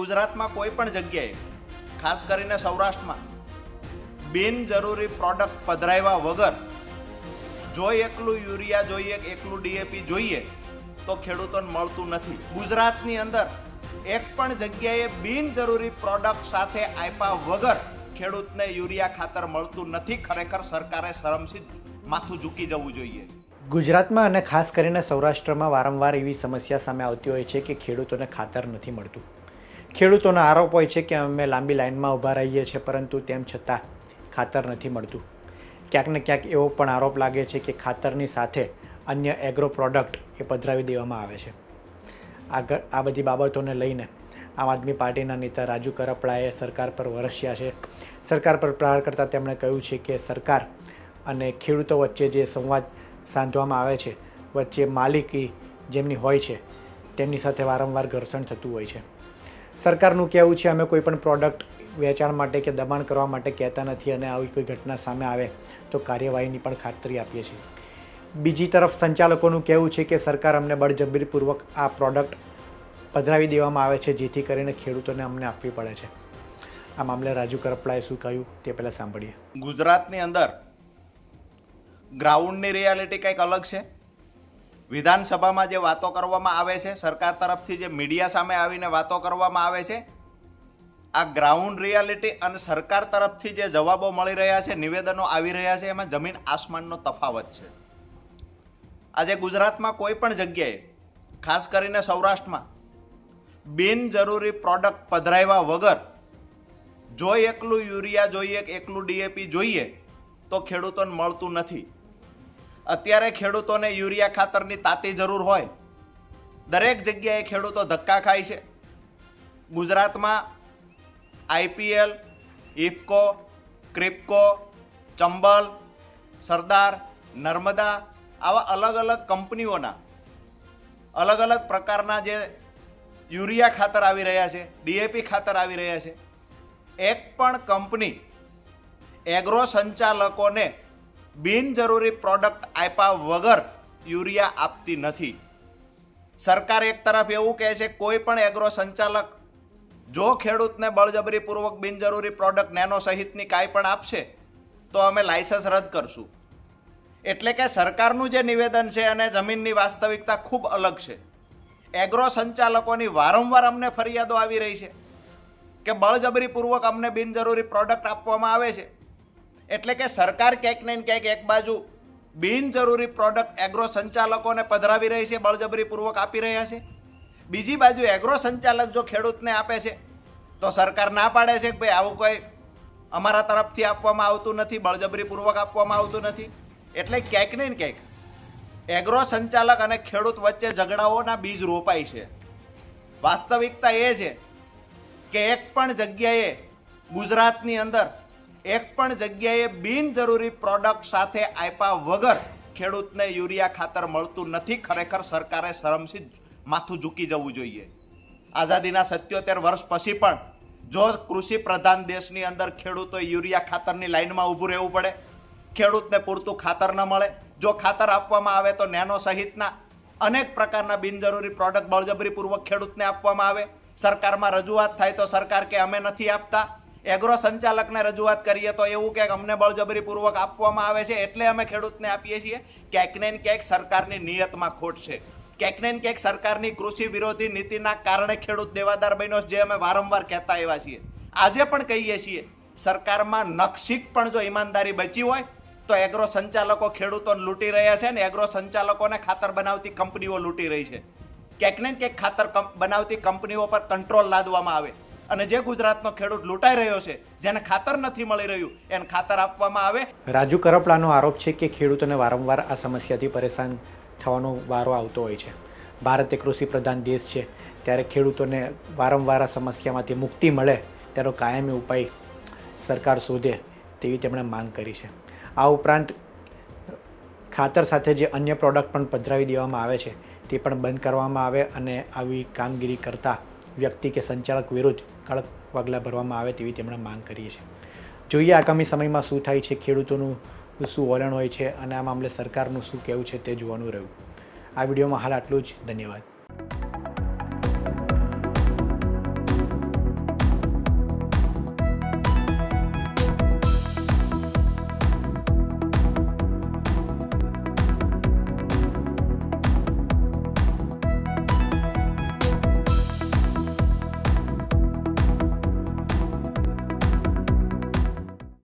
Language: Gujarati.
ગુજરાતમાં કોઈ પણ જગ્યાએ, ખાસ કરીને સૌરાષ્ટ્રમાં, બિનજરૂરી પ્રોડક્ટ પધરાવ્યા વગર, જો એકલું યુરિયા જોઈએ, એકલું ડીએપી જોઈએ, તો ખેડૂતોને મળતું નથી. ગુજરાતની અંદર એક પણ જગ્યાએ બિનજરૂરી પ્રોડક્ટ સાથે આપ્યા વગર ખેડૂતને યુરિયા ખાતર મળતું નથી. ખરેખર સરકારે શરમથી માથું ઝૂકી જવું જોઈએ. ગુજરાતમાં અને ખાસ કરીને સૌરાષ્ટ્રમાં વારંવાર એવી સમસ્યા સામે આવતી હોય છે કે ખેડૂતોને ખાતર નથી મળતું. ખેડૂતોનો આરોપ હોય છે કે અમે લાંબી લાઇનમાં ઊભા રહીએ છીએ, પરંતુ તેમ છતાં ખાતર નથી મળતું. ક્યાંક ને ક્યાંક એવો પણ આરોપ લાગે છે કે ખાતરની સાથે અન્ય એગ્રો પ્રોડક્ટ એ પધરાવી દેવામાં આવે છે. આગળ આ બધી બાબતોને લઈને આમ આદમી પાર્ટીના નેતા રાજુ કરપડાએ સરકાર પર વરસ્યા છે. સરકાર પર પ્રહાર કરતાં તેમણે કહ્યું છે કે સરકાર અને ખેડૂતો વચ્ચે જે સંવાદ સાંધવામાં આવે છે, વચ્ચે માલિકી જેમની હોય છે, તેમની સાથે વારંવાર ઘર્ષણ થતું હોય છે. સરકારનું કહેવું છે, અમે કોઈ પણ પ્રોડક્ટ વેચાણ માટે કે દબાણ કરવા માટે કહેતા નથી અને આવી કોઈ ઘટના સામે આવે તો કાર્યવાહીની પણ ખાતરી આપીએ છીએ. બીજી તરફ સંચાલકોનું કહેવું છે કે સરકાર અમને બળજબરીપૂર્વક આ પ્રોડક્ટ પધરાવી દેવામાં આવે છે, જેથી કરીને ખેડૂતોને અમને આપવી પડે છે. આ મામલે રાજુ કરપડાએ શું કહ્યું તે પહેલાં સાંભળીએ. ગુજરાતની અંદર ગ્રાઉન્ડની રિયાલિટી કંઈક અલગ છે? વિધાનસભામાં જે વાતો કરવામાં આવે છે, સરકાર તરફથી જે મીડિયા સામે આવીને વાતો કરવામાં આવે છે, આ ગ્રાઉન્ડ રિયાલિટી અને સરકાર તરફથી જે જવાબો મળી રહ્યા છે, નિવેદનો આવી રહ્યા છે, એમાં જમીન આસમાનનો તફાવત છે. આજે ગુજરાતમાં કોઈ પણ જગ્યાએ, ખાસ કરીને સૌરાષ્ટ્રમાં, બિનજરૂરી પ્રોડક્ટ પધરાવ્યા વગર જો એકલું યુરિયા જોઈએ એકલું ડીએપી જોઈએ, તો ખેડૂતોને મળતું નથી. અત્યારે ખેડૂતોને યુરિયા ખાતરની તાતી જરૂર હોય. દરેક જગ્યાએ ખેડૂતો ધક્કા ખાય છે. ગુજરાતમાં આઈપીએલ ઇફકો ક્રિપકો, ચંબલ, સરદાર, નર્મદા આવા અલગ અલગ કંપનીઓના અલગ અલગ પ્રકારના જે યુરિયા ખાતર આવી રહ્યા છે, ડીએપી ખાતર આવી રહ્યા છે. એક પણ કંપની એગ્રો સંચાલકોને બિનજરૂરી પ્રોડક્ટ આપ્યા વગર યુરિયા આપતી નથી. સરકાર એક તરફ એવું કહે છે, કોઈ પણ એગ્રો સંચાલક જો ખેડૂતને બળજબરીપૂર્વક બિનજરૂરી પ્રોડક્ટ નેનો સહિતની કાંઈ પણ આપશે, તો અમે લાયસન્સ રદ કરશું. એટલે કે સરકારનું જે નિવેદન છે અને જમીનની વાસ્તવિકતા ખૂબ અલગ છે. એગ્રો સંચાલકોની વારંવાર અમને ફરિયાદો આવી રહી છે કે બળજબરીપૂર્વક અમને બિનજરૂરી પ્રોડક્ટ આપવામાં આવે છે. એટલે કે સરકાર ક્યાંક ને ક્યાંક એક બાજુ બિનજરૂરી પ્રોડક્ટ એગ્રો સંચાલકોને પધરાવી રહી છે, બળજબરીપૂર્વક આપી રહ્યા છે. બીજી બાજુ એગ્રો સંચાલક જો ખેડૂતને આપે છે, તો સરકાર ના પાડે છે કે ભાઈ આવું કોઈ અમારા તરફથી આપવામાં આવતું નથી, બળજબરીપૂર્વક આપવામાં આવતું નથી. એટલે ક્યાંક ને ક્યાંક એગ્રો સંચાલક અને ખેડૂત વચ્ચે ઝઘડાઓના બીજ રોપાય છે. વાસ્તવિકતા એ છે કે એક પણ જગ્યાએ ગુજરાતની અંદર એક પણ જગ્યાએ બિનજરૂરી પ્રોડક્ટ સાથે આપ્યા વગર ખેડૂતને યુરિયા ખાતર મળતું નથી. ખરેખર સરકારે શરમથી માથું ઝૂકી જવું જોઈએ. આઝાદીના સત્યોતેર વર્ષ પછી પણ જો કૃષિ પ્રધાન દેશની અંદર ખેડૂતોએ યુરિયા ખાતરની લાઇનમાં ઊભું રહેવું પડે, ખેડૂતને પૂરતું ખાતર ન મળે, જો ખાતર આપવામાં આવે તો નેનો સહિતના અનેક પ્રકારના બિનજરૂરી પ્રોડક્ટ બળજબરીપૂર્વક ખેડૂતને આપવામાં આવે. સરકારમાં રજૂઆત થાય તો સરકાર કે અમે નથી આપતા. એગ્રો સંચાલકને રજૂઆત કરીએ તો એવું કે અમને બળજબરીપૂર્વક આપવામાં આવે છે એટલે અમે ખેડૂતને આપીએ છીએ. ક્યાંક ને ક્યાંક સરકારની નિયતમાં ખોટ છે. ક્યાંક ને ક્યાંક સરકારની કૃષિ વિરોધી નીતિના કારણે ખેડૂત દેવાદાર બન્યો જે અમે વારંવાર કહેતા આવ્યા છીએ. આજે પણ કહીએ છીએ, સરકારમાં નક્ષિક પણ જો ઈમાનદારી બચી હોય, તો એગ્રો સંચાલકો ખેડૂતોને લૂંટી રહ્યા છે ને એગ્રો સંચાલકોને ખાતર બનાવતી કંપનીઓ લૂંટી રહી છે. ક્યાંક ને ક્યાંક ખાતર બનાવતી કંપનીઓ પર કંટ્રોલ લાદવામાં આવે. અને જે ગુજરાતનો ખેડૂત લૂંટાઈ રહ્યો છે, જેને ખાતર નથી મળી રહ્યું, એને ખાતર આપવામાં આવે. રાજુ કરપડાનો આરોપ છે કે ખેડૂતોને વારંવાર આ સમસ્યાથી પરેશાન થવાનો વારો આવતો હોય છે. ભારત એ કૃષિ પ્રધાન દેશ છે, ત્યારે ખેડૂતોને વારંવાર આ સમસ્યામાંથી મુક્તિ મળે તેનો કાયમી ઉપાય સરકાર શોધે તેવી તેમણે માંગ કરી છે. આ ઉપરાંત ખાતર સાથે જે અન્ય પ્રોડક્ટ પણ પધરાવી દેવામાં આવે છે, તે પણ બંધ કરવામાં આવે અને આવી કામગીરી કરતા વ્યક્તિ કે સંચાલક વિરુદ્ધ કડક પગલાં ભરવામાં આવે તેવી તેમણે માંગ કરી છે. જોઈએ આગામી સમયમાં શું થાય છે, ખેડૂતોનું શું વલણ હોય છે અને આ મામલે સરકારનું શું કહેવું છે તે જોવાનું રહ્યું. આ વિડીયોમાં હાલ આટલું જ. ધન્યવાદ.